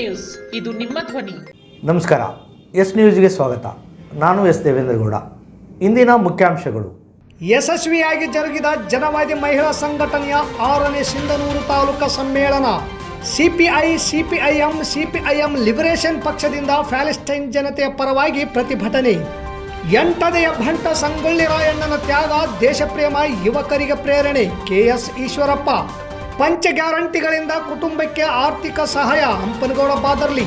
News. ಇದು ನಿಮ್ಮ ಧ್ವನಿ. ನಮಸ್ಕಾರ. ಎಸ್ ನ್ಯೂಸ್ಗೆ ಸ್ವಾಗತ. ನಾನು ಎಸ್ ದೇವೇಂದ್ರಗೌಡ ಇಂದಿನ ಮುಖ್ಯಾಂಶಗಳು. ಯಶಸ್ವಿಯಾಗಿ ಜರುಗಿದ ಜನವಾದಿ ಮಹಿಳಾ ಸಂಘಟನೆಯ ಆರನೇ ಸಿಂಧನೂರು ತಾಲೂಕಾ ಸಮ್ಮೇಳನ. ಸಿಪಿಐ ಸಿಪಿಐಎಂ ಸಿಪಿಐಎಂ ಲಿಬರೇಷನ್ ಪಕ್ಷದಿಂದ ಪ್ಯಾಲೆಸ್ಟೈನ್ ಜನತೆಯ ಪರವಾಗಿ ಪ್ರತಿಭಟನೆ. ಎಂಟನೆಯ ಭಂಟ ಸಂಗೊಳ್ಳಿ ರಾಯಣ್ಣನ ತ್ಯಾಗ ದೇಶಪ್ರೇಮ ಯುವಕರಿಗೆ ಪ್ರೇರಣೆ. ಕೆಎಸ್ ಈಶ್ವರಪ್ಪ. ಪಂಚ ಗ್ಯಾರಂಟಿಗಳಿಂದ ಕುಟುಂಬಕ್ಕೆ ಆರ್ಥಿಕ ಸಹಾಯ ಹಂಪನಗೌಡ ಬಾದರ್ಲಿ.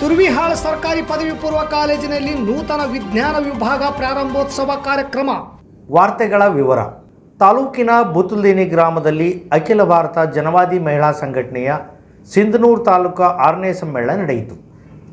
ತುರ್ವಿಹಾಳ ಸರ್ಕಾರಿ ಪದವಿ ಪೂರ್ವ ಕಾಲೇಜಿನಲ್ಲಿ ನೂತನ ವಿಜ್ಞಾನ ವಿಭಾಗ ಪ್ರಾರಂಭೋತ್ಸವ ಕಾರ್ಯಕ್ರಮ. ವಾರ್ತೆಗಳ ವಿವರ. ತಾಲೂಕಿನ ಬುತುಲ್ದೇನಿ ಗ್ರಾಮದಲ್ಲಿ ಅಖಿಲ ಭಾರತ ಜನವಾದಿ ಮಹಿಳಾ ಸಂಘಟನೆಯ ಸಿಂಧನೂರು ತಾಲೂಕು ಆರನೇ ಸಮ್ಮೇಳನ ನಡೆಯಿತು.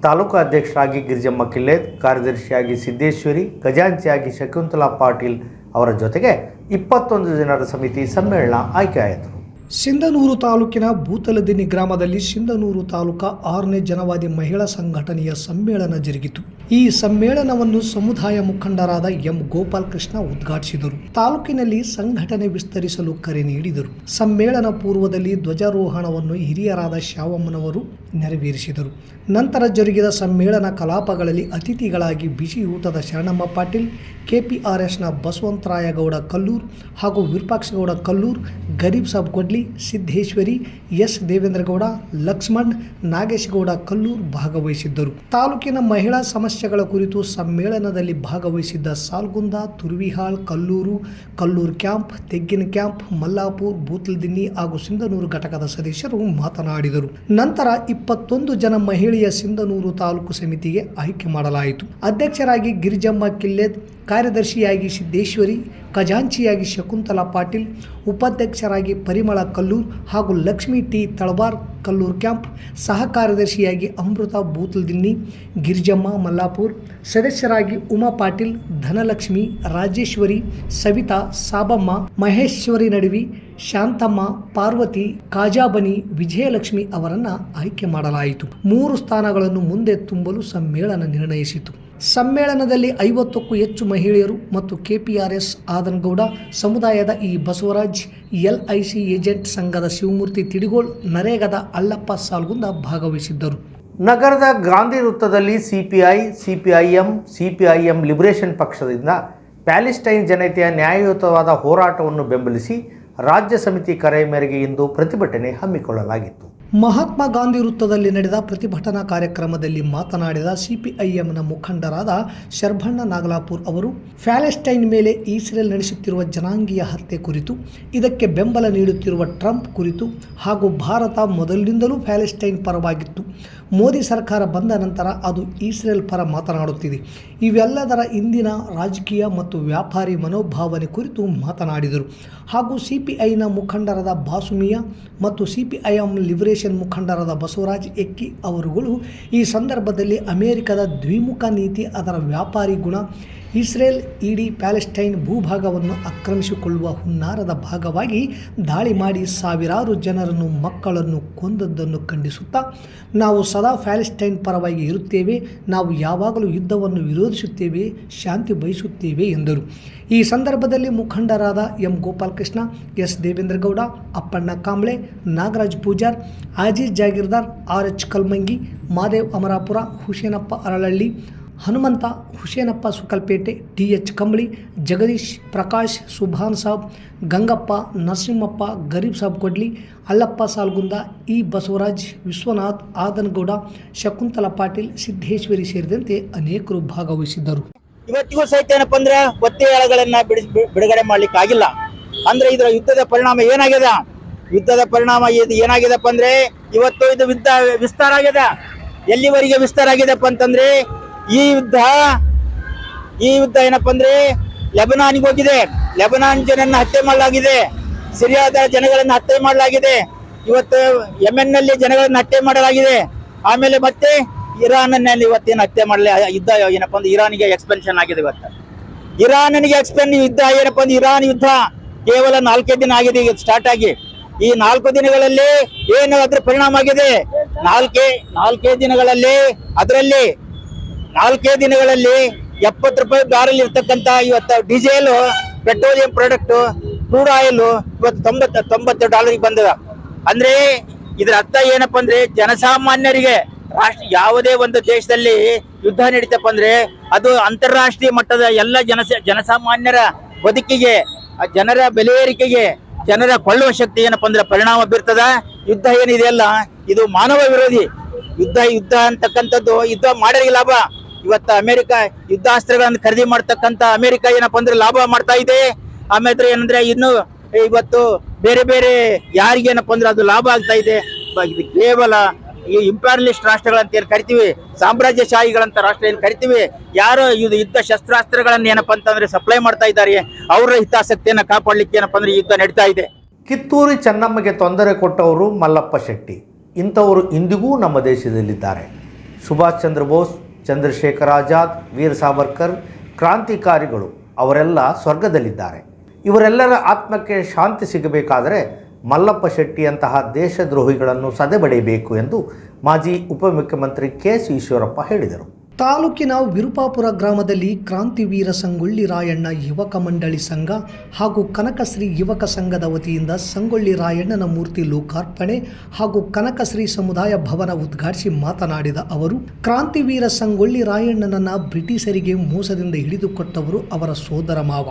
ತಾಲೂಕು ಅಧ್ಯಕ್ಷರಾಗಿ ಗಿರಿಜಮ್ಮ ಕಿಲ್ಲೇದ್, ಕಾರ್ಯದರ್ಶಿಯಾಗಿ ಸಿದ್ದೇಶ್ವರಿ, ಖಜಾಂಚಿಯಾಗಿ ಶಕುಂತಲಾ ಪಾಟೀಲ್ ಅವರ ಜೊತೆಗೆ ಇಪ್ಪತ್ತೊಂದು ಜನರ ಸಮಿತಿ ಸಮ್ಮೇಳನ ಆಯ್ಕೆಯಾಯಿತು. ಸಿಂಧನೂರು ತಾಲೂಕಿನ ಭೂತಲದಿನ್ನಿ ಗ್ರಾಮದಲ್ಲಿ ಸಿಂಧನೂರು ತಾಲೂಕಾ ಆರನೇ ಜನವಾದಿ ಮಹಿಳಾ ಸಂಘಟನೆಯ ಸಮ್ಮೇಳನ ಜರುಗಿತು. ಈ ಸಮ್ಮೇಳನವನ್ನು ಸಮುದಾಯ ಮುಖಂಡರಾದ ಎಂ ಗೋಪಾಲ್ ಕೃಷ್ಣ ಉದ್ಘಾಟಿಸಿದರು. ತಾಲೂಕಿನಲ್ಲಿ ಸಂಘಟನೆ ವಿಸ್ತರಿಸಲು ಕರೆ ನೀಡಿದರು. ಸಮ್ಮೇಳನ ಪೂರ್ವದಲ್ಲಿ ಧ್ವಜಾರೋಹಣವನ್ನು ಹಿರಿಯರಾದ ಶ್ಯಾವಮ್ಮನವರು ನೆರವೇರಿಸಿದರು. ನಂತರ ಜರುಗಿದ ಸಮ್ಮೇಳನ ಕಲಾಪಗಳಲ್ಲಿ ಅತಿಥಿಗಳಾಗಿ ಬಿಸಿ ಊಟದ ಶರಣಮ್ಮ ಪಾಟೀಲ್ ಕೆಪಿಆರ್ಎಸ್ನ ಬಸವಂತರಾಯಗೌಡ ಕಲ್ಲೂರ್ ಹಾಗೂ ವಿರೂಪಾಕ್ಷಗೌಡ ಕಲ್ಲೂರ್, ಗರೀಬ್ ಸಾಬ್ ಕೊಡ್ಲಿ, ಸಿದ್ದೇಶ್ವರಿ, ಎಸ್ ದೇವೇಂದ್ರಗೌಡ, ಲಕ್ಷ್ಮಣ್, ನಾಗೇಶಗೌಡ ಕಲ್ಲೂರ್ ಭಾಗವಹಿಸಿದ್ದರು. ತಾಲೂಕಿನ ಮಹಿಳಾ ಸಮಸ್ಯೆಗಳ ಕುರಿತು ಸಮ್ಮೇಳನದಲ್ಲಿ ಭಾಗವಹಿಸಿದ್ದ ಸಾಲ್ಗುಂದ, ತುರ್ವಿಹಾಳ್, ಕಲ್ಲೂರು ಕಲ್ಲೂರು ಕ್ಯಾಂಪ್, ತೆಗ್ಗಿನ ಕ್ಯಾಂಪ್, ಮಲ್ಲಾಪುರ್, ಬೂತ್ಲದಿನ್ನಿ ಹಾಗೂ ಸಿಂಧನೂರು ಘಟಕದ ಸದಸ್ಯರು ಮಾತನಾಡಿದರು. ನಂತರ ಇಪ್ಪತ್ತೊಂದು ಜನ ಮಹಿಳೆಯ ಸಿಂಧನೂರು ತಾಲೂಕು ಸಮಿತಿಗೆ ಆಯ್ಕೆ ಮಾಡಲಾಯಿತು. ಅಧ್ಯಕ್ಷರಾಗಿ ಗಿರಿಜಮ್ಮ ಕಿಲ್ಲೆದ್ ಕಾರ್ಯದರ್ಶಿಯಾಗಿ ಸಿದ್ದೇಶ್ವರಿ, ಖಜಾಂಚಿಯಾಗಿ ಶಕುಂತಲಾ ಪಾಟೀಲ್, ಉಪಾಧ್ಯಕ್ಷರಾಗಿ ಪರಿಮಳ ಕಲ್ಲೂರ್ ಹಾಗೂ ಲಕ್ಷ್ಮಿ ಟಿ ತಳಬಾರ್ ಕಲ್ಲೂರ್ ಕ್ಯಾಂಪ್ ಸಹ ಕಾರ್ಯದರ್ಶಿಯಾಗಿ ಅಮೃತ ಬೂತಲ್ದಿನ್ನಿ ಗಿರಿಜಮ್ಮ ಮಲ್ಲಾಪುರ್, ಸದಸ್ಯರಾಗಿ ಉಮಾ ಪಾಟೀಲ್, ಧನಲಕ್ಷ್ಮಿ, ರಾಜೇಶ್ವರಿ, ಸವಿತಾ, ಸಾಬಮ್ಮ, ಮಹೇಶ್ವರಿ ನಡುವಿ, ಶಾಂತಮ್ಮ, ಪಾರ್ವತಿ, ಕಾಜಾಬನಿ, ವಿಜಯಲಕ್ಷ್ಮಿ ಅವರನ್ನು ಆಯ್ಕೆ ಮಾಡಲಾಯಿತು. ಮೂರು ಸ್ಥಾನಗಳನ್ನು ಮುಂದೆ ತುಂಬಲು ಸಮ್ಮೇಳನ ನಿರ್ಣಯಿಸಿತು. ಸಮ್ಮೇಳನದಲ್ಲಿ ಐವತ್ತಕ್ಕೂ ಹೆಚ್ಚು ಮಹಿಳೆಯರು ಮತ್ತು K P R S Adanagowda, ಸಮುದಾಯದ ಈ Basavaraj L I C agent ಸಂಘದ ಶಿವಮೂರ್ತಿ ತಿಡಿಗೋಳ್, ನರೇಗದ ಅಲ್ಲಪ್ಪ ಸಾಲ್ಗುಂದ ಭಾಗವಹಿಸಿದ್ದರು. ನಗರದ ಗಾಂಧಿ ವೃತ್ತದಲ್ಲಿ ಸಿಪಿಐ, ಸಿಪಿಐಎಂ ಸಿಪಿಐಎಂ ಲಿಬರೇಷನ್ ಪಕ್ಷದಿಂದ ಪ್ಯಾಲೆಸ್ಟೈನ್ ಜನತೆಯ ನ್ಯಾಯಯುತವಾದ ಹೋರಾಟವನ್ನು ಬೆಂಬಲಿಸಿ ರಾಜ್ಯ ಸಮಿತಿ ಕರೆ ಮೇರೆಗೆ ಇಂದು ಪ್ರತಿಭಟನೆ ಹಮ್ಮಿಕೊಳ್ಳಲಾಗಿತ್ತು. ಮಹಾತ್ಮ ಗಾಂಧಿ ವೃತ್ತದಲ್ಲಿ ನಡೆದ ಪ್ರತಿಭಟನಾ ಕಾರ್ಯಕ್ರಮದಲ್ಲಿ ಮಾತನಾಡಿದ ಸಿಪಿಐಎಂನ ಮುಖಂಡರಾದ ಶರ್ಭಣ್ಣ ನಾಗಲಾಪುರ್ ಅವರು ಪ್ಯಾಲೆಸ್ಟೈನ್ ಮೇಲೆ ಇಸ್ರೇಲ್ ನಡೆಸುತ್ತಿರುವ ಜನಾಂಗೀಯ ಹತ್ಯೆ ಕುರಿತು, ಇದಕ್ಕೆ ಬೆಂಬಲ ನೀಡುತ್ತಿರುವ ಟ್ರಂಪ್ ಕುರಿತು ಹಾಗೂ ಭಾರತ ಮೊದಲಿನಿಂದಲೂ ಪ್ಯಾಲೆಸ್ಟೈನ್ ಪರವಾಗಿತ್ತು. ಮೋದಿ ಸರ್ಕಾರ ಬಂದ ನಂತರ ಅದು ಇಸ್ರೇಲ್ ಪರ ಮಾತನಾಡುತ್ತಿದೆ. ಇವೆಲ್ಲದರ ಇಂದಿನ ರಾಜಕೀಯ ಮತ್ತು ವ್ಯಾಪಾರಿ ಮನೋಭಾವನೆ ಕುರಿತು ಮಾತನಾಡಿದರು. ಹಾಗೂ ಸಿಪಿಐನ ಮುಖಂಡರಾದ ಬಾಸುಮಿಯಾ ಮತ್ತು ಸಿಪಿಐಎಂ ಲಿಬರೇಷನ್ ಮುಖಂಡರಾದ ಬಸವರಾಜ್ ಎಕ್ಕಿ ಅವರುಗಳು ಈ ಸಂದರ್ಭದಲ್ಲಿ ಅಮೆರಿಕದ ದ್ವಿಮುಖ ನೀತಿ, ಅದರ ವ್ಯಾಪಾರಿ ಗುಣ ಇಸ್ರೇಲ್ ಇಡೀ ಪ್ಯಾಲೆಸ್ಟೈನ್ ಭೂಭಾಗವನ್ನು ಆಕ್ರಮಿಸಿಕೊಳ್ಳುವ ಹುನ್ನಾರದ ಭಾಗವಾಗಿ ದಾಳಿ ಮಾಡಿ ಸಾವಿರಾರು ಜನರನ್ನು, ಮಕ್ಕಳನ್ನು ಕೊಂದದ್ದನ್ನು ಖಂಡಿಸುತ್ತಾ ನಾವು ಸದಾ ಪ್ಯಾಲೆಸ್ಟೈನ್ ಪರವಾಗಿ ಇರುತ್ತೇವೆ, ನಾವು ಯಾವಾಗಲೂ ಯುದ್ಧವನ್ನು ವಿರೋಧಿಸುತ್ತೇವೆ, ಶಾಂತಿ ಬಯಸುತ್ತೇವೆ ಎಂದರು. ಈ ಸಂದರ್ಭದಲ್ಲಿ ಮುಖಂಡರಾದ M Gopalakrishna, S Devendragowda, Appanna Kamble, Nagaraj Pujar Aziz Jagirdar, R H Kalmangi, Madev Amarapura, Husenappa Aralalli Hanumantha, Husenappa Sukalpete T H Kambali, Jagadish, Prakash, Subhan Sab, Gangappa, Narasimhappa, Garib Sab Kodli, Allappa Salgunda E Basavaraj, Vishwanath, Adanagowda, Shakuntala Patil, Siddeshwari ಸೇರಿದಂತೆ ಅನೇಕರು ಭಾಗವಹಿಸಿದ್ದರು. ಇವತ್ತಿಗೂ ಸಹಿತ ಏನಪ್ಪ ಅಂದ್ರೆ ಒತ್ತೆಯಾಳಗಳನ್ನ ಬಿಡಿಸ್ ಬಿ- ಬಿಡುಗಡೆ ಮಾಡ್ಲಿಕ್ಕೆ ಆಗಿಲ್ಲ. ಅಂದ್ರೆ ಇದರ ಯುದ್ಧದ ಪರಿಣಾಮ ಏನಾಗಿದೆ ಯುದ್ಧದ ಪರಿಣಾಮ ಇದು ಏನಾಗಿದೆಪ್ಪ ಅಂದ್ರೆ, ಇವತ್ತು ಇದು ಯುದ್ಧ ವಿಸ್ತಾರ ಆಗಿದೆ ಎಲ್ಲಿವರೆಗೆ ವಿಸ್ತಾರ ಆಗಿದೆಪ್ಪ ಅಂತಂದ್ರೆ ಈ ಯುದ್ಧ ಈ ಯುದ್ಧ ಏನಪ್ಪ ಅಂದ್ರೆ ಲೆಬನಾನ್ಗೆ ಹೋಗಿದೆ. ಲೆಬನಾನ್ ಜನನ್ನ ಹತ್ಯೆ ಮಾಡಲಾಗಿದೆ. ಸಿರಿಯಾದ ಜನಗಳನ್ನ ಹತ್ಯೆ ಮಾಡಲಾಗಿದೆ. ಇವತ್ತು ಯಮೆನ್ನಲ್ಲಿ ಜನಗಳನ್ನ ಹತ್ಯೆ ಮಾಡಲಾಗಿದೆ. ಆಮೇಲೆ ಮತ್ತೆ ಇರಾನ್ನಲ್ಲಿ ಇವತ್ತೇನು ಹತ್ಯೆ ಮಾಡಲಿ ಯುದ್ಧ ಏನಪ್ಪ ಅಂದ್ರೆ ಇರಾನ್ಗೆ ಎಕ್ಸ್ಪೆನ್ಷನ್ ಆಗಿದೆ ಇವತ್ತು. ಇರಾನಿಗೆ ಎಕ್ಸ್ಪೆನ್ ಯುದ್ಧ ಏನಪ್ಪ ಅಂದ್ರೆ ಇರಾನ್ ಯುದ್ಧ ಕೇವಲ ನಾಲ್ಕೇ ದಿನ ಆಗಿದೆ ಈಗ ಸ್ಟಾರ್ಟ್ ಆಗಿ. ಈ ನಾಲ್ಕು ದಿನಗಳಲ್ಲಿ ಏನು ಅದ್ರ ಪರಿಣಾಮ ಆಗಿದೆ? ನಾಲ್ಕೇ ನಾಲ್ಕೇ ದಿನಗಳಲ್ಲಿ ಅದರಲ್ಲಿ ನಾಲ್ಕೇ ದಿನಗಳಲ್ಲಿ ಎಪ್ಪತ್ತು ರೂಪಾಯಿ ಬ್ಯಾರಲ್ ಇರ್ತಕ್ಕಂತ ಇವತ್ತು diesel, petroleum product, crude oil ಇವತ್ತು ತೊಂಬತ್ತು ತೊಂಬತ್ತು ಡಾಲರ್ಗೆ ಬಂದದ. ಅಂದ್ರೆ ಇದರ ಅರ್ಥ ಏನಪ್ಪ ಅಂದ್ರೆ ಜನಸಾಮಾನ್ಯರಿಗೆ ರಾಷ್ಟ್ರ ಯಾವುದೇ ಒಂದು ದೇಶದಲ್ಲಿ ಯುದ್ಧ ನಡೀತಪ್ಪ ಅಂದ್ರೆ ಅದು ಅಂತಾರಾಷ್ಟ್ರೀಯ ಮಟ್ಟದ ಎಲ್ಲ ಜನಸ, ಜನಸಾಮಾನ್ಯರ ಬದುಕಿಗೆ, ಆ ಜನರ ಬೆಲೆ ಏರಿಕೆಗೆ, ಜನರ ಕೊಳ್ಳುವ ಶಕ್ತಿ ಏನಪ್ಪ ಅಂದ್ರೆ ಪರಿಣಾಮ ಬೀರ್ತದ. ಯುದ್ಧ ಏನಿದೆಯಲ್ಲ ಇದು ಮಾನವ ವಿರೋಧಿ. ಯುದ್ಧ ಯುದ್ಧ ಅಂತಕ್ಕಂಥದ್ದು, ಯುದ್ಧ ಮಾಡೋರಿಗೆ ಲಾಭ. ಇವತ್ತು ಅಮೆರಿಕ ಯುದ್ಧಾಸ್ತ್ರಗಳನ್ನು ಖರೀದಿ ಮಾಡ್ತಕ್ಕಂಥ ಅಮೆರಿಕ ಏನಪ್ಪ ಅಂದ್ರೆ ಲಾಭ ಮಾಡ್ತಾ ಇದೆ. ಆಮೇಲೆ ಏನಂದ್ರೆ ಇನ್ನು ಇವತ್ತು ಬೇರೆ ಬೇರೆ ಯಾರಿಗೇನಪ್ಪ ಅಂದ್ರೆ ಅದು ಲಾಭ ಆಗ್ತಾ ಇದೆ. ಕೇವಲ ಈ ಇಂಪ್ಯಾರಲಿಸ್ಟ್ ರಾಷ್ಟ್ರಗಳಂತ ಏನು ಕರಿತೀವಿ? ಸಾಮ್ರಾಜ್ಯಶಾಹಿಗಳಂತ ರಾಷ್ಟ್ರ ಏನು ಕರಿತೀವಿ? ಯಾರು ಇದು ಯುದ್ಧ ಶಸ್ತ್ರಾಸ್ತ್ರಗಳನ್ನ ಏನಪ್ಪ ಅಂತಂದ್ರೆ ಸಪ್ಲೈ ಮಾಡ್ತಾ ಇದ್ದಾರೆ. ಅವರ ಹಿತಾಸಕ್ತಿಯನ್ನು ಕಾಪಾಡ್ಲಿಕ್ಕೆ ಏನಪ್ಪ ಅಂದ್ರೆ ಯುದ್ಧ ನಡೀತಾ ಇದೆ. ಕಿತ್ತೂರಿ ಚೆನ್ನಮ್ಮಗೆ ತೊಂದರೆ ಕೊಟ್ಟವರು ಮಲ್ಲಪ್ಪ ಶೆಟ್ಟಿ. ಇಂಥವರು ಇಂದಿಗೂ ನಮ್ಮ ದೇಶದಲ್ಲಿದ್ದಾರೆ. ಸುಭಾಷ್ ಚಂದ್ರ ಬೋಸ್ ಚಂದ್ರಶೇಖರ್ ಆಜಾದ್ ವೀರ ಸಾವರ್ಕರ್, ಕ್ರಾಂತಿಕಾರಿಗಳು, ಅವರೆಲ್ಲ ಸ್ವರ್ಗದಲ್ಲಿದ್ದಾರೆ. ಇವರೆಲ್ಲರ ಆತ್ಮಕ್ಕೆ ಶಾಂತಿ ಸಿಗಬೇಕಾದರೆ ಮಲ್ಲಪ್ಪ ಶೆಟ್ಟಿಯಂತಹ ದೇಶದ್ರೋಹಿಗಳನ್ನು ಸದೆಬಡಿಯಬೇಕು ಎಂದು ಮಾಜಿ ಉಪಮುಖ್ಯಮಂತ್ರಿ ಕೆ ಸಿ ಈಶ್ವರಪ್ಪ ಹೇಳಿದರು. ತಾಲೂಕಿನ ವಿರುಪಾಪುರ ಗ್ರಾಮದಲ್ಲಿ ಕ್ರಾಂತಿವೀರ ಸಂಗೊಳ್ಳಿ ರಾಯಣ್ಣ ಯುವಕ ಮಂಡಳಿ ಸಂಘ ಹಾಗೂ ಕನಕಶ್ರೀ ಯುವಕ ಸಂಘದ ವತಿಯಿಂದ ಸಂಗೊಳ್ಳಿ ರಾಯಣ್ಣನ ಮೂರ್ತಿ ಲೋಕಾರ್ಪಣೆ ಹಾಗೂ ಕನಕಶ್ರೀ ಸಮುದಾಯ ಭವನ ಉದ್ಘಾಟಿಸಿ ಮಾತನಾಡಿದ ಅವರು, ಕ್ರಾಂತಿವೀರ ಸಂಗೊಳ್ಳಿ ರಾಯಣ್ಣನನ್ನ ಬ್ರಿಟಿಷರಿಗೆ ಮೋಸದಿಂದ ಹಿಡಿದುಕೊಟ್ಟವರು ಅವರ ಸೋದರ ಮಾವ.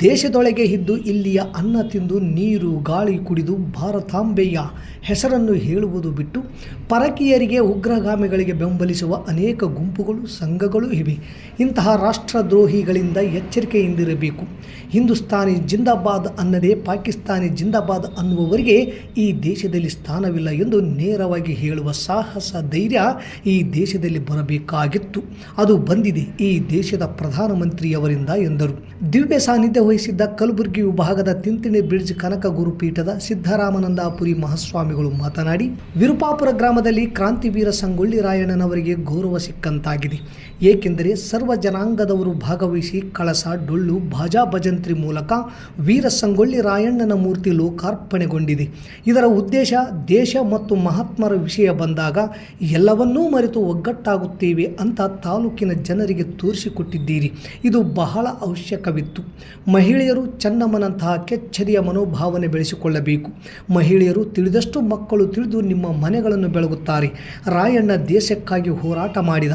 ದೇಶದೊಳಗೆ ಇದ್ದು ಇಲ್ಲಿಯ ಅನ್ನ ತಿಂದು ನೀರು, ಗಾಳಿ ಕುಡಿದು ಭಾರತಾಂಬೆಯ ಹೆಸರನ್ನು ಹೇಳುವುದು ಬಿಟ್ಟು ಪರಕೀಯರಿಗೆ ಉಗ್ರಗಾಮಿಗಳಿಗೆ ಬೆಂಬಲಿಸುವ ಅನೇಕ ಗುಂಪುಗಳು ಸಂಘಗಳು ಇವೆ. ಇಂತಹ ರಾಷ್ಟ್ರದ್ರೋಹಿಗಳಿಂದ ಎಚ್ಚರಿಕೆಯಿಂದಿರಬೇಕು. ಹಿಂದೂಸ್ತಾನಿ ಜಿಂದಾಬಾದ್ ಅನ್ನದೇ ಪಾಕಿಸ್ತಾನಿ ಜಿಂದಾಬಾದ್ ಅನ್ನುವವರಿಗೆ ಈ ದೇಶದಲ್ಲಿ ಸ್ಥಾನವಿಲ್ಲ ಎಂದು ನೇರವಾಗಿ ಹೇಳುವ ಸಾಹಸ ಧೈರ್ಯ ಈ ದೇಶದಲ್ಲಿ ಬರಬೇಕಾಗಿತ್ತು. ಅದು ಬಂದಿದೆ ಈ ದೇಶದ ಪ್ರಧಾನಮಂತ್ರಿಯವರಿಂದ ಎಂದರು. ದಿವ್ಯ ಸಾನ್ನಿಧ್ಯ ವಹಿಸಿದ್ದ ಕಲಬುರಗಿ ವಿಭಾಗದ ತಿಂತಿಣಿ ಬ್ರಿಡ್ಜ್ ಕನಕ ಗುರುಪೀಠದ ಸಿದ್ದರಾಮನಂದಾಪುರಿ ಮಹಾಸ್ವಾಮಿಗಳು ಮಾತನಾಡಿ, ವಿರುಪಾಪುರ ಗ್ರಾಮದಲ್ಲಿ ಕ್ರಾಂತಿವೀರ ಸಂಗೊಳ್ಳಿ ರಾಯಣ್ಣನವರಿಗೆ ಗೌರವ ಸಿಕ್ಕಂತಾಗಿದೆ. ಏಕೆಂದರೆ ಸರ್ವ ಜನಾಂಗದವರು ಭಾಗವಹಿಸಿ ಕಳಸ, ಡೊಳ್ಳು, ಭಾಜಾ ಭಜಂತ್ರಿ ಮೂಲಕ ವೀರ ಸಂಗೊಳ್ಳಿ ರಾಯಣ್ಣನ ಮೂರ್ತಿ ಲೋಕಾರ್ಪಣೆಗೊಂಡಿದೆ. ಇದರ ಉದ್ದೇಶ ದೇಶ ಮತ್ತು ಮಹಾತ್ಮರ ವಿಷಯ ಬಂದಾಗ ಎಲ್ಲವನ್ನೂ ಮರೆತು ಒಗ್ಗಟ್ಟಾಗುತ್ತೇವೆ ಅಂತ ತಾಲೂಕಿನ ಜನರಿಗೆ ತೋರಿಸಿಕೊಟ್ಟಿದ್ದೀರಿ. ಇದು ಬಹಳ ಅವಶ್ಯಕವಿತ್ತು. ಮಹಿಳೆಯರು ಚನ್ನಮ್ಮನಂತಹ ಕೆಚ್ಚರಿಯ ಮನೋಭಾವನೆ ಬೆಳೆಸಿಕೊಳ್ಳಬೇಕು. ಮಹಿಳೆಯರು ತಿಳಿದಷ್ಟು ಮಕ್ಕಳು ತಿಳಿದು ನಿಮ್ಮ ಮನೆಗಳನ್ನು ಬೆಳಗುತ್ತಾರೆ. ರಾಯಣ್ಣ ದೇಶಕ್ಕಾಗಿ ಹೋರಾಟ ಮಾಡಿದ.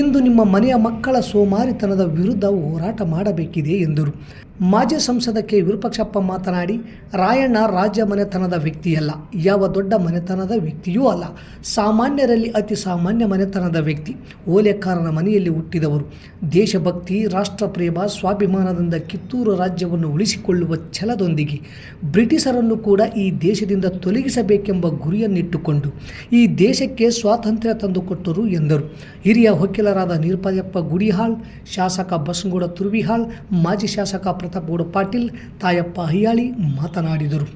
ಇಂದು ನಿಮ್ಮ ಮನೆಯ ಮಕ್ಕಳ ಸೋಮಾರಿತನದ ವಿರುದ್ಧ ಹೋರಾಟ ಮಾಡಬೇಕಿದೆ ಎಂದರು. ಮಾಜಿ ಸಂಸದ ಕೆ ವಿರೂಪಾಕ್ಷಪ್ಪ ಮಾತನಾಡಿ, ರಾಯಣ್ಣ ರಾಜ್ಯ ಮನೆತನದ ವ್ಯಕ್ತಿಯಲ್ಲ, ಯಾವ ದೊಡ್ಡ ಮನೆತನದ ವ್ಯಕ್ತಿಯೂ ಅಲ್ಲ, ಸಾಮಾನ್ಯರಲ್ಲಿ ಅತಿ ಸಾಮಾನ್ಯ ಮನೆತನದ ವ್ಯಕ್ತಿ, ಓಲೆಕಾರನ ಮನೆಯಲ್ಲಿ ಹುಟ್ಟಿದವರು. ದೇಶಭಕ್ತಿ, ರಾಷ್ಟ್ರಪ್ರೇಮ, ಸ್ವಾಭಿಮಾನದಿಂದ ಕಿತ್ತೂರು ರಾಜ್ಯವನ್ನು ಉಳಿಸಿಕೊಳ್ಳುವ ಛಲದೊಂದಿಗೆ ಬ್ರಿಟಿಷರನ್ನು ಕೂಡ ಈ ದೇಶದಿಂದ ತೊಲಗಿಸಬೇಕೆಂಬ ಗುರಿಯನ್ನಿಟ್ಟುಕೊಂಡು, ಈ ದೇಶಕ್ಕೆ ಸ್ವಾತಂತ್ರ್ಯ ತಂದುಕೊಟ್ಟರು ಎಂದರು. ಹಿರಿಯ ವಕೀಲರಾದ ನಿರುಪಯಪ್ಪ ಗುಡಿಹಾಳ್ ಶಾಸಕ ಬಸನಗೌಡ ತುರ್ವಿಹಾಳ್ ಮಾಜಿ ಶಾಸಕ ಪ್ರತಾಪ್ಗೌಡ ಪಾಟೀಲ್ ತಾಯಪ್ಪ ಹಯ್ಯಾಳಿ ಮಾತನಾಡಿದರು.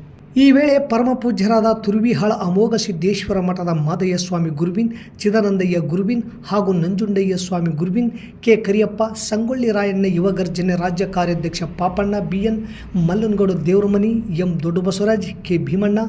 ಈ ವೇಳೆ ಪರಮ ಪೂಜ್ಯರಾದ ತುರ್ವಿಹಾಳ ಅಮೋಘ ಸಿದ್ದೇಶ್ವರ ಮಠದ ಮಾದಯ್ಯ ಸ್ವಾಮಿ ಗುರುವಿನ್ ಚಿದಾನಂದಯ್ಯ ಗುರುವಿನ್ ಹಾಗೂ ನಂಜುಂಡಯ್ಯ ಸ್ವಾಮಿ ಗುರುವಿನ್ ಕೆ ಕರಿಯಪ್ಪ, ಸಂಗೊಳ್ಳಿ ರಾಯಣ್ಣ ಯುವಗರ್ಜನೆ ರಾಜ್ಯ ಕಾರ್ಯಾಧ್ಯಕ್ಷ Papanna, BN Mallanagowda Devaramani, M Dodda Basavaraj K Bhimanna,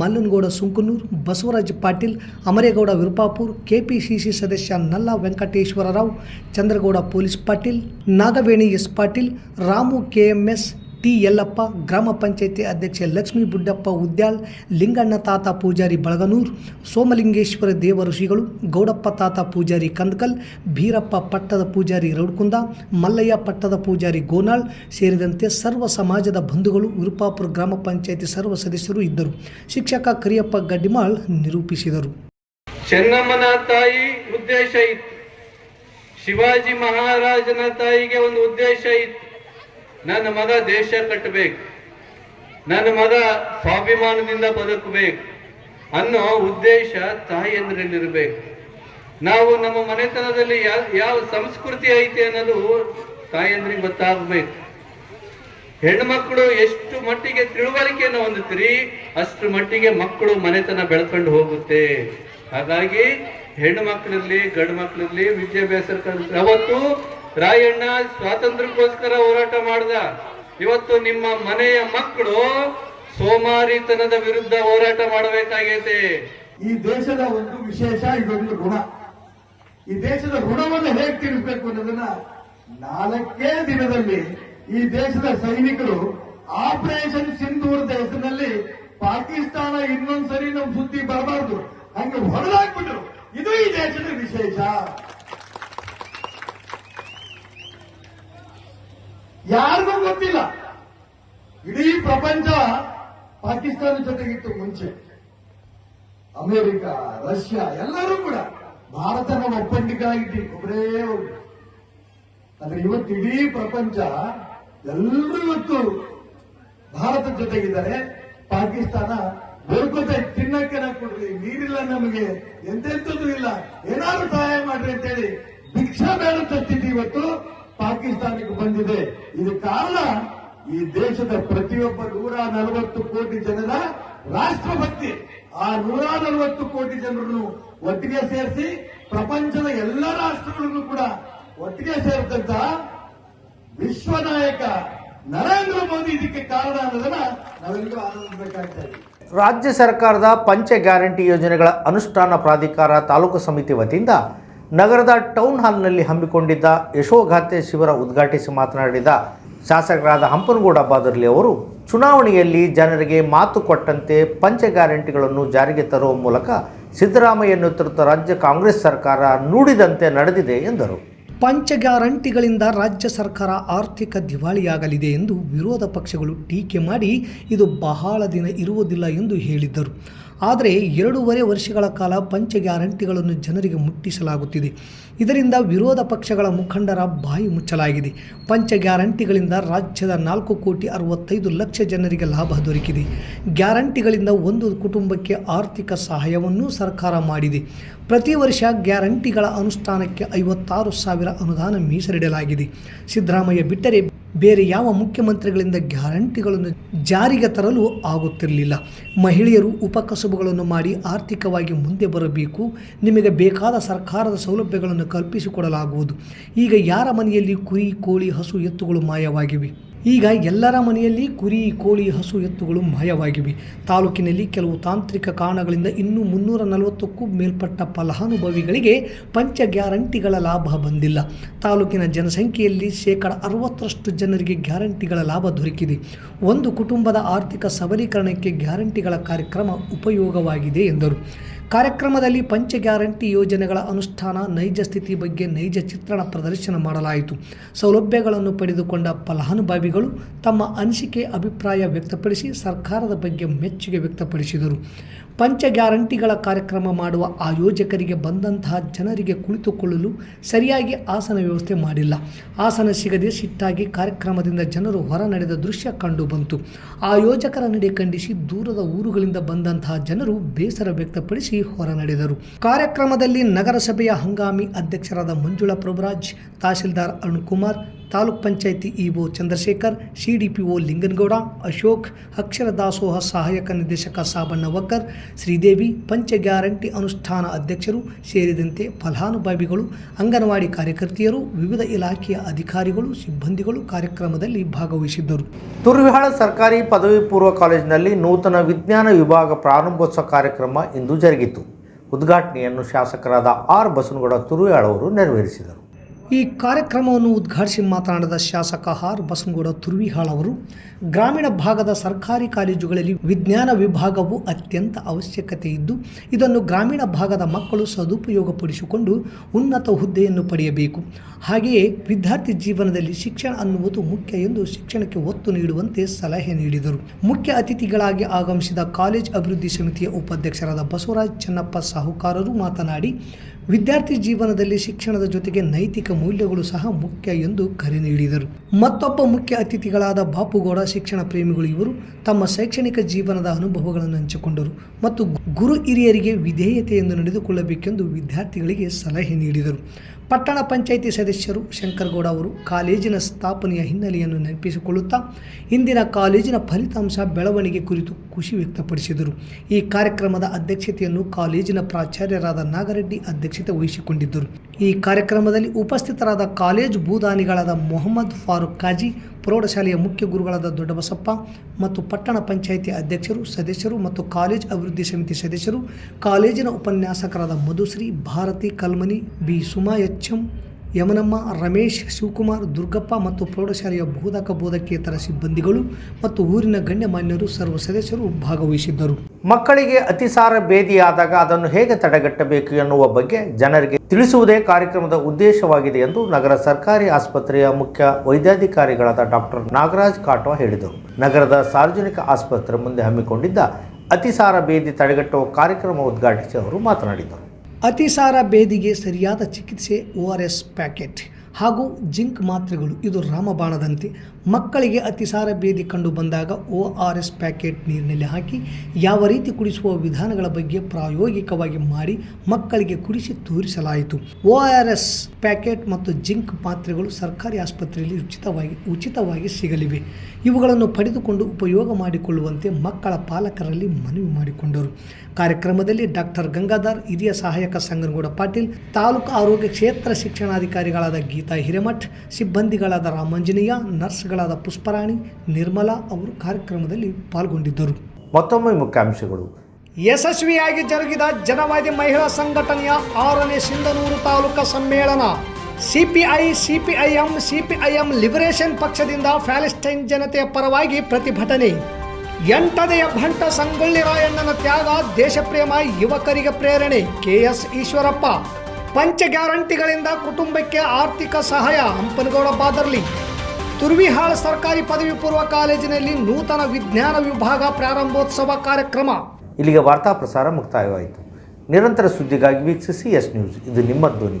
Mallanagowda Sunkanur, Basavaraj Patil, Amaregowda Virupapur, KPCC ಸದಸ್ಯ Nalla Venkateshwararao Chandragowda police Patil, Nagaveni S Patil, Ramu KMS T Yallappa ಗ್ರಾಮ ಪಂಚಾಯತಿ ಅಧ್ಯಕ್ಷೆ ಲಕ್ಷ್ಮೀ ಬುಡ್ಡಪ್ಪ ಉದ್ಯಾಳ್, ಲಿಂಗಣ್ಣ ತಾತ ಪೂಜಾರಿ ಬಳಗನೂರ್, ಸೋಮಲಿಂಗೇಶ್ವರ ದೇವ ಋಷಿಗಳು ಗೌಡಪ್ಪ ತಾತ ಪೂಜಾರಿ ಕಂದಕಲ್, ಭೀರಪ್ಪ ಪಟ್ಟದ ಪೂಜಾರಿ ರೌಡ್ಕುಂದ, ಮಲ್ಲಯ್ಯ ಪಟ್ಟದ ಪೂಜಾರಿ ಗೋನಾಳ್ ಸೇರಿದಂತೆ ಸರ್ವ ಸಮಾಜದ ಬಂಧುಗಳು ವಿರುಪಾಪುರ ಗ್ರಾಮ ಪಂಚಾಯತಿ ಸರ್ವ ಸದಸ್ಯರು ಇದ್ದರು. ಶಿಕ್ಷಕ ಕರಿಯಪ್ಪ ಗಡ್ಡಿಮಾಳ್ ನಿರೂಪಿಸಿದರು. ಚೆನ್ನಮ್ಮನ ತಾಯಿ ಉದ್ದೇಶ ಇತ್ತು. ಶಿವಾಜಿ ಮಹಾರಾಜನ ತಾಯಿಗೆ ಒಂದು ಉದ್ದೇಶ ಇತ್ತು. ನನ್ನ ಮಗ ದೇಶ ಕಟ್ಟಬೇಕು. ನನ್ನ ಮಗ ಸ್ವಾಭಿಮಾನದಿಂದ ಬದುಕಬೇಕು. ಅನ್ನೋ ಉದ್ದೇಶ ತಾಯಿಯಂದ್ರಲ್ಲಿರಬೇಕು ನಾವು ನಮ್ಮ ಮನೆತನದಲ್ಲಿ ಯಾವ ಸಂಸ್ಕೃತಿ ಐತೆ ಅನ್ನೋದು ತಾಯಿಯಂದ್ರಿಗೆ ಗೊತ್ತಾಗಬೇಕು. ಹೆಣ್ಮಕ್ಳು ಎಷ್ಟು ಮಟ್ಟಿಗೆ ತಿಳುವಳಿಕೆಯನ್ನು ಹೊಂದುತ್ತೀರಿ, ಅಷ್ಟು ಮಟ್ಟಿಗೆ ಮಕ್ಕಳು ಮನೆತನ ಬೆಳ್ಕೊಂಡು ಹೋಗುತ್ತೆ. ಹಾಗಾಗಿ ಹೆಣ್ಣು ಮಕ್ಕಳಿರ್ಲಿ, ಗಂಡು ಮಕ್ಕಳಲ್ಲಿ ವಿದ್ಯಾಭ್ಯಾಸ ಅವತ್ತು ರಾಯಣ್ಣ ಸ್ವಾತಂತ್ರ್ಯಕ್ಕೋಸ್ಕರ ಹೋರಾಟ ಮಾಡ್ದ. ಇವತ್ತು ನಿಮ್ಮ ಮನೆಯ ಮಕ್ಕಳು ಸೋಮಾರಿತನದ ವಿರುದ್ಧ ಹೋರಾಟ ಮಾಡಬೇಕಾಗೈತೆ. ಈ ದೇಶದ ಒಂದು ವಿಶೇಷ, ಇದೊಂದು ಗುಣ ಈ ದೇಶದ ಋಣವನ್ನು ಹೇಗೆ ತಿಳಿಸಬೇಕು ಅನ್ನೋದನ್ನ ನಾಲ್ಕೇ ದಿನದಲ್ಲಿ ಈ ದೇಶದ ಸೈನಿಕರು ಆಪರೇಷನ್ ಸಿಂಧೂರ್ ದೇಶದಲ್ಲಿ ಪಾಕಿಸ್ತಾನ ಇನ್ನೊಂದ್ಸರಿ ನಮ್ ಸುದ್ದಿ ಬರಬಾರ್ದು. ಹಂಗೆ ಹೊರದಾಗ್ಬಿಟ್ರು ಇದು ಈ ದೇಶದ ವಿಶೇಷ. ಯಾರಿಗೂ ಗೊತ್ತಿಲ್ಲ. ಇಡೀ ಪ್ರಪಂಚ ಪಾಕಿಸ್ತಾನ ಜೊತೆಗಿತ್ತು ಮುಂಚೆ. ಅಮೆರಿಕ, ರಷ್ಯಾ, ಎಲ್ಲರೂ ಕೂಡ ಭಾರತನ ಒಪ್ಪಂದಿಕಾಗಿಟ್ಟು ಒಬ್ಬರೇ ಒಬ್ರು. ಆದ್ರೆ ಇವತ್ತು ಇಡೀ ಪ್ರಪಂಚ ಎಲ್ಲರೂ ಇವತ್ತು ಭಾರತ ಜೊತೆಗಿದ್ದಾರೆ. ಪಾಕಿಸ್ತಾನ ಬೇಕೋತೆ ತಿನ್ನಕ್ಕೆನ ಕೊಡ್ರಿ. ನೀರಿಲ್ಲ ನಮಗೆ. ಎಂತೆಂಥದ್ದು ಇಲ್ಲ. ಏನಾದ್ರು ಸಹಾಯ ಮಾಡ್ರಿ ಅಂತೇಳಿ ಭಿಕ್ಷಾ ಬೇಡ ಸ್ಥಿತಿ ಇವತ್ತು. ಪಾಕಿಸ್ತಾನಕ್ಕೆ ಬಂದಿದೆ. ಇದು ಕಾರಣ ಈ ದೇಶದ ಪ್ರತಿಯೊಬ್ಬ ನೂರ ನಲವತ್ತು ಕೋಟಿ ಜನರ ರಾಷ್ಟ್ರಭಕ್ತಿ. ಆ ನೂರ ನಲವತ್ತು ಕೋಟಿ ಜನರನ್ನು ಒಟ್ಟಿಗೆ ಸೇರಿಸಿ ಪ್ರಪಂಚದ ಎಲ್ಲ ರಾಷ್ಟ್ರಗಳನ್ನು ಕೂಡ ಒಟ್ಟಿಗೆ ಸೇರಿದಂತ ವಿಶ್ವ ನಾಯಕ ನರೇಂದ್ರ ಮೋದಿ ಇದಕ್ಕೆ ಕಾರಣ ಅನ್ನೋದನ್ನ ನಾವೆಲ್ಲರೂ ಆನಂದಿಸಬೇಕಾಗ್ತದೆ ರಾಜ್ಯ ಸರ್ಕಾರದ ಪಂಚ ಗ್ಯಾರಂಟಿ ಯೋಜನೆಗಳ ಅನುಷ್ಠಾನ ಪ್ರಾಧಿಕಾರ ತಾಲೂಕು ಸಮಿತಿ ವತಿಯಿಂದ ನಗರದ ಟೌನ್ ಹಾಲ್ನಲ್ಲಿ ಹಮ್ಮಿಕೊಂಡಿದ್ದ ಯಶೋಗಾಥೆ ಶಿಬಿರ ಉದ್ಘಾಟಿಸಿ ಮಾತನಾಡಿದ ಶಾಸಕರಾದ ಹಂಪನಗೌಡ ಬಾದರ್ಲಿ ಅವರು, ಚುನಾವಣೆಯಲ್ಲಿ ಜನರಿಗೆ ಮಾತು ಕೊಟ್ಟಂತೆ ಪಂಚ ಗ್ಯಾರಂಟಿಗಳನ್ನು ಜಾರಿಗೆ ತರುವ ಮೂಲಕ ಸಿದ್ದರಾಮಯ್ಯ ನೇತೃತ್ವ ರಾಜ್ಯ ಕಾಂಗ್ರೆಸ್ ಸರ್ಕಾರ ನುಡಿದಂತೆ ನಡೆದಿದೆ ಎಂದರು. ಪಂಚ ಗ್ಯಾರಂಟಿಗಳಿಂದ ರಾಜ್ಯ ಸರ್ಕಾರ ಆರ್ಥಿಕ ದಿವಾಳಿಯಾಗಲಿದೆ ಎಂದು ವಿರೋಧ ಪಕ್ಷಗಳು ಟೀಕೆ ಮಾಡಿ ಇದು ಬಹಳ ದಿನ ಇರುವುದಿಲ್ಲ ಎಂದು ಹೇಳಿದ್ದರು. ಆದರೆ ಎರಡೂವರೆ ವರ್ಷಗಳ ಕಾಲ ಪಂಚ ಗ್ಯಾರಂಟಿಗಳನ್ನು ಜನರಿಗೆ ಮುಟ್ಟಿಸಲಾಗುತ್ತಿದೆ. ಇದರಿಂದ ವಿರೋಧ ಪಕ್ಷಗಳ ಮುಖಂಡರ ಬಾಯಿ ಮುಚ್ಚಲಾಗಿದೆ. ಪಂಚ ಗ್ಯಾರಂಟಿಗಳಿಂದ ರಾಜ್ಯದ ನಾಲ್ಕು ಕೋಟಿ ಅರವತ್ತೈದು ಲಕ್ಷ ಜನರಿಗೆ ಲಾಭ ದೊರಕಿದೆ. ಗ್ಯಾರಂಟಿಗಳಿಂದ ಒಂದು ಕುಟುಂಬಕ್ಕೆ ಆರ್ಥಿಕ ಸಹಾಯವನ್ನು ಸರ್ಕಾರ ಮಾಡಿದೆ. ಪ್ರತಿ ವರ್ಷ ಗ್ಯಾರಂಟಿಗಳ ಅನುಷ್ಠಾನಕ್ಕೆ ಐವತ್ತಾರು ಸಾವಿರ ಅನುದಾನ ಮೀಸಲಿಡಲಾಗಿದೆ. ಸಿದ್ದರಾಮಯ್ಯ ಬಿಟ್ಟರೆ ಬೇರೆ ಯಾವ ಮುಖ್ಯಮಂತ್ರಿಗಳಿಂದ ಗ್ಯಾರಂಟಿಗಳನ್ನು ಜಾರಿಗೆ ತರಲು ಆಗುತ್ತಿರಲಿಲ್ಲ. ಮಹಿಳೆಯರು ಉಪಕಸಬುಗಳನ್ನು ಮಾಡಿ ಆರ್ಥಿಕವಾಗಿ ಮುಂದೆ ಬರಬೇಕು. ನಿಮಗೆ ಬೇಕಾದ ಸರ್ಕಾರದ ಸೌಲಭ್ಯಗಳನ್ನು ಕಲ್ಪಿಸಿಕೊಡಲಾಗುವುದು. ಈಗ ಯಾರ ಮನೆಯಲ್ಲಿ ಕುರಿ, ಕೋಳಿ, ಹಸು, ಎತ್ತುಗಳು ಮಾಯವಾಗಿವೆ? ಈಗ ಎಲ್ಲರ ಮನೆಯಲ್ಲಿ ಕುರಿ, ಕೋಳಿ, ಹಸು ಎತ್ತುಗಳು ಮಾಯವಾಗಿವೆ. ತಾಲೂಕಿನಲ್ಲಿ ಕೆಲವು ತಾಂತ್ರಿಕ ಕಾರಣಗಳಿಂದ ಇನ್ನೂ ಮುನ್ನೂರ ನಲವತ್ತಕ್ಕೂ ಮೇಲ್ಪಟ್ಟ ಫಲಾನುಭವಿಗಳಿಗೆ ಪಂಚ ಗ್ಯಾರಂಟಿಗಳ ಲಾಭ ಬಂದಿಲ್ಲ. ತಾಲೂಕಿನ ಜನಸಂಖ್ಯೆಯಲ್ಲಿ ಶೇಕಡ ಅರವತ್ತರಷ್ಟು ಜನರಿಗೆ ಗ್ಯಾರಂಟಿಗಳ ಲಾಭ ದೊರಕಿದೆ. ಒಂದು ಕುಟುಂಬದ ಆರ್ಥಿಕ ಸಬಲೀಕರಣಕ್ಕೆ ಗ್ಯಾರಂಟಿಗಳ ಕಾರ್ಯಕ್ರಮ ಉಪಯೋಗವಾಗಿದೆ ಎಂದರು. ಕಾರ್ಯಕ್ರಮದಲ್ಲಿ ಪಂಚ ಗ್ಯಾರಂಟಿ ಯೋಜನೆಗಳ ಅನುಷ್ಠಾನ, ನೈಜ ಸ್ಥಿತಿ ಬಗ್ಗೆ ನೈಜ ಚಿತ್ರಣ ಪ್ರದರ್ಶನ ಮಾಡಲಾಯಿತು. ಸೌಲಭ್ಯಗಳನ್ನು ಪಡೆದುಕೊಂಡ ಫಲಾನುಭವಿಗಳು ತಮ್ಮ ಅನಿಸಿಕೆ, ಅಭಿಪ್ರಾಯ ವ್ಯಕ್ತಪಡಿಸಿ ಸರ್ಕಾರದ ಬಗ್ಗೆ ಮೆಚ್ಚುಗೆ ವ್ಯಕ್ತಪಡಿಸಿದರು. ಪಂಚ ಗ್ಯಾರಂಟಿಗಳ ಕಾರ್ಯಕ್ರಮ ಮಾಡುವ ಆಯೋಜಕರಿಗೆ ಬಂದಂತಹ ಜನರಿಗೆ ಕುಳಿತುಕೊಳ್ಳಲು ಸರಿಯಾಗಿ ಆಸನ ವ್ಯವಸ್ಥೆ ಮಾಡಿಲ್ಲ. ಆಸನ ಸಿಗದೆ ಸಿಟ್ಟಾಗಿ ಕಾರ್ಯಕ್ರಮದಿಂದ ಜನರು ಹೊರ ನಡೆದ ದೃಶ್ಯ ಕಂಡು ಬಂತು. ಆಯೋಜಕರ ನಡೆ ಖಂಡಿಸಿ ದೂರದ ಊರುಗಳಿಂದ ಬಂದಂತಹ ಜನರು ಬೇಸರ ವ್ಯಕ್ತಪಡಿಸಿ ಹೊರ ನಡೆದರು. ಕಾರ್ಯಕ್ರಮದಲ್ಲಿ ನಗರಸಭೆಯ ಹಂಗಾಮಿ ಅಧ್ಯಕ್ಷರಾದ ಮಂಜುಳಾ ಪ್ರಭುರಾಜ್, ತಹಸೀಲ್ದಾರ್ ಅರುಣ್ ಕುಮಾರ್ ತಾಲೂಕ್ ಪಂಚಾಯಿತಿ ಇಒ ಚಂದ್ರಶೇಖರ್, ಸಿಡಿಪಿಒ ಲಿಂಗನಗೌಡ, ಅಶೋಕ್ ಅಕ್ಷರ ದಾಸೋಹ ಸಹಾಯಕ ನಿರ್ದೇಶಕ ಸಾಬಣ್ಣ ವಕ್ಕರ್ ಶ್ರೀದೇವಿ, ಪಂಚ ಗ್ಯಾರಂಟಿ ಅನುಷ್ಠಾನ ಅಧ್ಯಕ್ಷರು ಸೇರಿದಂತೆ ಫಲಾನುಭವಿಗಳು, ಅಂಗನವಾಡಿ ಕಾರ್ಯಕರ್ತೆಯರು, ವಿವಿಧ ಇಲಾಖೆಯ ಅಧಿಕಾರಿಗಳು, ಸಿಬ್ಬಂದಿಗಳು ಕಾರ್ಯಕ್ರಮದಲ್ಲಿ ಭಾಗವಹಿಸಿದ್ದರು. ತುರ್ವಿಹಾಳ ಸರ್ಕಾರಿ ಪದವಿ ಪೂರ್ವ ಕಾಲೇಜಿನಲ್ಲಿ ನೂತನ ವಿಜ್ಞಾನ ವಿಭಾಗ ಪ್ರಾರಂಭೋತ್ಸವ ಕಾರ್ಯಕ್ರಮ ಇಂದು ಜರುಗಿತು. ಉದ್ಘಾಟನೆಯನ್ನು ಶಾಸಕರಾದ ಆರ್ ಬಸನಗೌಡ ತುರುವಿಹಾಳ್ ಅವರು ನೆರವೇರಿಸಿದರು. ಈ ಕಾರ್ಯಕ್ರಮವನ್ನು ಉದ್ಘಾಟಿಸಿ ಮಾತನಾಡಿದ ಶಾಸಕ ಆರ್ ಬಸನಗೌಡ ತುರ್ವಿಹಾಳ್ ಅವರು, ಗ್ರಾಮೀಣ ಭಾಗದ ಸರ್ಕಾರಿ ಕಾಲೇಜುಗಳಲ್ಲಿ ವಿಜ್ಞಾನ ವಿಭಾಗವು ಅತ್ಯಂತ ಅವಶ್ಯಕತೆ ಇದ್ದು, ಇದನ್ನು ಗ್ರಾಮೀಣ ಭಾಗದ ಮಕ್ಕಳು ಸದುಪಯೋಗಪಡಿಸಿಕೊಂಡು ಉನ್ನತ ಹುದ್ದೆಯನ್ನು ಪಡೆಯಬೇಕು. ಹಾಗೆಯೇ ವಿದ್ಯಾರ್ಥಿ ಜೀವನದಲ್ಲಿ ಶಿಕ್ಷಣ ಅನ್ನುವುದು ಮುಖ್ಯ ಎಂದು ಶಿಕ್ಷಣಕ್ಕೆ ಒತ್ತು ನೀಡುವಂತೆ ಸಲಹೆ ನೀಡಿದರು. ಮುಖ್ಯ ಅತಿಥಿಗಳಾಗಿ ಆಗಮಿಸಿದ ಕಾಲೇಜ್ ಅಭಿವೃದ್ಧಿ ಸಮಿತಿಯ ಉಪಾಧ್ಯಕ್ಷರಾದ ಬಸವರಾಜ್ ಚೆನ್ನಪ್ಪ ಸಾಹುಕಾರರು ಮಾತನಾಡಿ ವಿದ್ಯಾರ್ಥಿ ಜೀವನದಲ್ಲಿ ಶಿಕ್ಷಣದ ಜೊತೆಗೆ ನೈತಿಕ ಮೌಲ್ಯಗಳು ಸಹ ಮುಖ್ಯ ಎಂದು ಕರೆ ನೀಡಿದರು. ಮತ್ತೊಬ್ಬ ಮುಖ್ಯ ಅತಿಥಿಗಳಾದ ಬಾಪುಗೌಡ ಶಿಕ್ಷಣ ಪ್ರೇಮಿಗಳು ಇವರು ತಮ್ಮ ಶೈಕ್ಷಣಿಕ ಜೀವನದ ಅನುಭವಗಳನ್ನು ಹಂಚಿಕೊಂಡರು ಮತ್ತು ಗುರು ಹಿರಿಯರಿಗೆ ವಿಧೇಯತೆಯನ್ನು ನಡೆದುಕೊಳ್ಳಬೇಕೆಂದು ವಿದ್ಯಾರ್ಥಿಗಳಿಗೆ ಸಲಹೆ ನೀಡಿದರು. ಪಟ್ಟಣ ಪಂಚಾಯಿತಿ ಸದಸ್ಯರು ಶಂಕರಗೌಡ ಅವರು ಕಾಲೇಜಿನ ಸ್ಥಾಪನೆಯ ಹಿನ್ನೆಲೆಯನ್ನು ನೆನಪಿಸಿಕೊಳ್ಳುತ್ತಾ ಇಂದಿನ ಕಾಲೇಜಿನ ಫಲಿತಾಂಶ ಬೆಳವಣಿಗೆ ಕುರಿತು ಖುಷಿ ವ್ಯಕ್ತಪಡಿಸಿದರು. ಈ ಕಾರ್ಯಕ್ರಮದ ಅಧ್ಯಕ್ಷತೆಯನ್ನು ಕಾಲೇಜಿನ ಪ್ರಾಚಾರ್ಯರಾದ ನಾಗರೆಡ್ಡಿ ಅಧ್ಯಕ್ಷತೆ ವಹಿಸಿಕೊಂಡಿದ್ದರು. ಈ ಕಾರ್ಯಕ್ರಮದಲ್ಲಿ ಉಪಸ್ಥಿತರಾದ ಕಾಲೇಜು ಭೂದಾನಿಗಳಾದ ಮೊಹಮ್ಮದ್ ಫಾರೂಕ್ ಕಾಜಿ ಪ್ರೌಢಶಾಲೆಯ ಮುಖ್ಯ ಗುರುಗಳಾದ ದೊಡ್ಡಬಸಪ್ಪ ಮತ್ತು ಪಟ್ಟಣ ಪಂಚಾಯಿತಿ ಅಧ್ಯಕ್ಷರು, ಸದಸ್ಯರು ಮತ್ತು ಕಾಲೇಜ್ ಅಭಿವೃದ್ಧಿ ಸಮಿತಿ ಸದಸ್ಯರು, ಕಾಲೇಜಿನ ಉಪನ್ಯಾಸಕರಾದ Madhushree, Bharathi Kalmani, B Suma, H M Yamanamma, Ramesh, Shivakumar, Durgappa ಮತ್ತು ಪ್ರೌಢಶಾಲೆಯ ಬೋಧಕ ಬೋಧಕೇತರ ಸಿಬ್ಬಂದಿಗಳು ಮತ್ತು ಊರಿನ ಗಣ್ಯಮಾನ್ಯರು ಸರ್ವ ಸದಸ್ಯರು ಭಾಗವಹಿಸಿದ್ದರು. ಮಕ್ಕಳಿಗೆ ಅತಿಸಾರ ಭೇದಿಯಾದಾಗ ಅದನ್ನು ಹೇಗೆ ತಡೆಗಟ್ಟಬೇಕು ಎನ್ನುವ ಬಗ್ಗೆ ಜನರಿಗೆ ತಿಳಿಸುವುದೇ ಕಾರ್ಯಕ್ರಮದ ಉದ್ದೇಶವಾಗಿದೆ ಎಂದು ನಗರ ಸರ್ಕಾರಿ ಆಸ್ಪತ್ರೆಯ ಮುಖ್ಯ ವೈದ್ಯಾಧಿಕಾರಿಗಳಾದ ಡಾಕ್ಟರ್ ನಾಗರಾಜ್ ಕಾಟ್ವಾ ಹೇಳಿದರು. ನಗರದ ಸಾರ್ವಜನಿಕ ಆಸ್ಪತ್ರೆ ಮುಂದೆ ಹಮ್ಮಿಕೊಂಡಿದ್ದ ಅತಿಸಾರ ಬೇದಿ ತಡೆಗಟ್ಟುವ ಕಾರ್ಯಕ್ರಮ ಉದ್ಘಾಟಿಸಿ ಅವರು ಮಾತನಾಡಿದರು. ಅತಿಸಾರ ಭೇದಿಗೆ ಸರಿಯಾದ ಚಿಕಿತ್ಸೆ ಓ ಆರ್ ಎಸ್ ಪ್ಯಾಕೆಟ್ ಹಾಗೂ ಜಿಂಕ್ ಮಾತ್ರೆಗಳು. ಇದು ರಾಮಬಾಣದಂತೆ ಮಕ್ಕಳಿಗೆ ಅತಿಸಾರ ಭೇದಿ ಕಂಡು ಬಂದಾಗ ಒ ಆರ್ ಎಸ್ ಪ್ಯಾಕೆಟ್ ನೀರಿನಲ್ಲಿ ಹಾಕಿ ಯಾವ ರೀತಿ ಕುಡಿಸುವ ವಿಧಾನಗಳ ಬಗ್ಗೆ ಪ್ರಾಯೋಗಿಕವಾಗಿ ಮಾಡಿ ಮಕ್ಕಳಿಗೆ ಕುಡಿಸಿ ತೋರಿಸಲಾಯಿತು. ಒ ಆರ್ ಎಸ್ ಪ್ಯಾಕೆಟ್ ಮತ್ತು ಜಿಂಕ್ ಪಾತ್ರೆಗಳು ಸರ್ಕಾರಿ ಆಸ್ಪತ್ರೆಯಲ್ಲಿ ಉಚಿತವಾಗಿ ಉಚಿತವಾಗಿ ಸಿಗಲಿವೆ. ಇವುಗಳನ್ನು ಪಡೆದುಕೊಂಡು ಉಪಯೋಗ ಮಾಡಿಕೊಳ್ಳುವಂತೆ ಮಕ್ಕಳ ಪಾಲಕರಲ್ಲಿ ಮನವಿ ಮಾಡಿಕೊಂಡರು. ಕಾರ್ಯಕ್ರಮದಲ್ಲಿ ಡಾಕ್ಟರ್ ಗಂಗಾಧರ್, ಹಿರಿಯ ಸಹಾಯಕ ಸಂಗನಗೌಡ ಪಾಟೀಲ್, ತಾಲೂಕು ಆರೋಗ್ಯ ಕ್ಷೇತ್ರ ಶಿಕ್ಷಣಾಧಿಕಾರಿಗಳಾದ ಗೀತಾ ಹಿರೇಮಠ್, ಸಿಬ್ಬಂದಿಗಳಾದ ರಾಮಾಂಜನೇಯ ನರ್ಸ್ಗಳಾದ ಪುಷ್ಪರಾಣಿ ನಿರ್ಮಲಾ ಅವರು ಕಾರ್ಯಕ್ರಮದಲ್ಲಿ ಪಾಲ್ಗೊಂಡಿದ್ದರು. ಮತ್ತೊಮ್ಮೆ ಮುಖ್ಯಾಂಶಗಳು. ಯಶಸ್ವಿಯಾಗಿ ಜರುಗಿದ ಜನವಾದಿ ಮಹಿಳಾ ಸಂಘಟನೆಯ ಆರನೇ ಸಿಂಧನೂರು ತಾಲೂಕಾ ಸಮ್ಮೇಳನ. ಸಿಪಿಐ ಸಿಪಿಐಎಂ ಸಿಪಿಐಎಂ ಲಿಬರೇಷನ್ ಪಕ್ಷದಿಂದ ಪ್ಯಾಲೆಸ್ಟೈನ್ ಜನತೆಯ ಪರವಾಗಿ ಪ್ರತಿಭಟನೆ. ಎಂಟನೆಯ ಭಂಟ ಸಂಗೊಳ್ಳಿ ರಾಯಣ್ಣನ ತ್ಯಾಗ ದೇಶಪ್ರೇಮ ಯುವಕರಿಗೆ ಪ್ರೇರಣೆ ಕೆಎಸ್ ಈಶ್ವರಪ್ಪ. ಪಂಚ ಗ್ಯಾರಂಟಿಗಳಿಂದ ಕುಟುಂಬಕ್ಕೆ ಆರ್ಥಿಕ ಸಹಾಯ ಹಂಪನಗೌಡ ಬಾದರ್ಲಿ. ತುರ್ವಿಹಾಳ್ ಸರ್ಕಾರಿ ಪದವಿ ಪೂರ್ವ ಕಾಲೇಜಿನಲ್ಲಿ ನೂತನ ವಿಜ್ಞಾನ ವಿಭಾಗ ಪ್ರಾರಂಭೋತ್ಸವ ಕಾರ್ಯಕ್ರಮ. ಇಲ್ಲಿಗೆ ವಾರ್ತಾ ಪ್ರಸಾರ ಮುಕ್ತಾಯವಾಯಿತು. ನಿರಂತರ ಸುದ್ದಿಗಾಗಿ ವೀಕ್ಷಿಸಿ ಎಸ್ ನ್ಯೂಸ್. ಇದು ನಿಮ್ಮ ಧ್ವನಿ.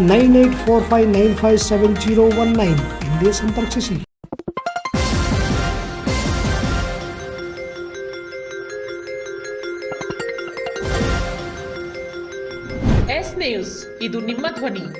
nine eight four five nine five seven zero one nine. ಹಿಂದೆ ಸಂಪರ್ಕಿಸಿ. ಎಸ್ ನ್ಯೂಸ್, ಇದು ನಿಮ್ಮ ಧ್ವನಿ.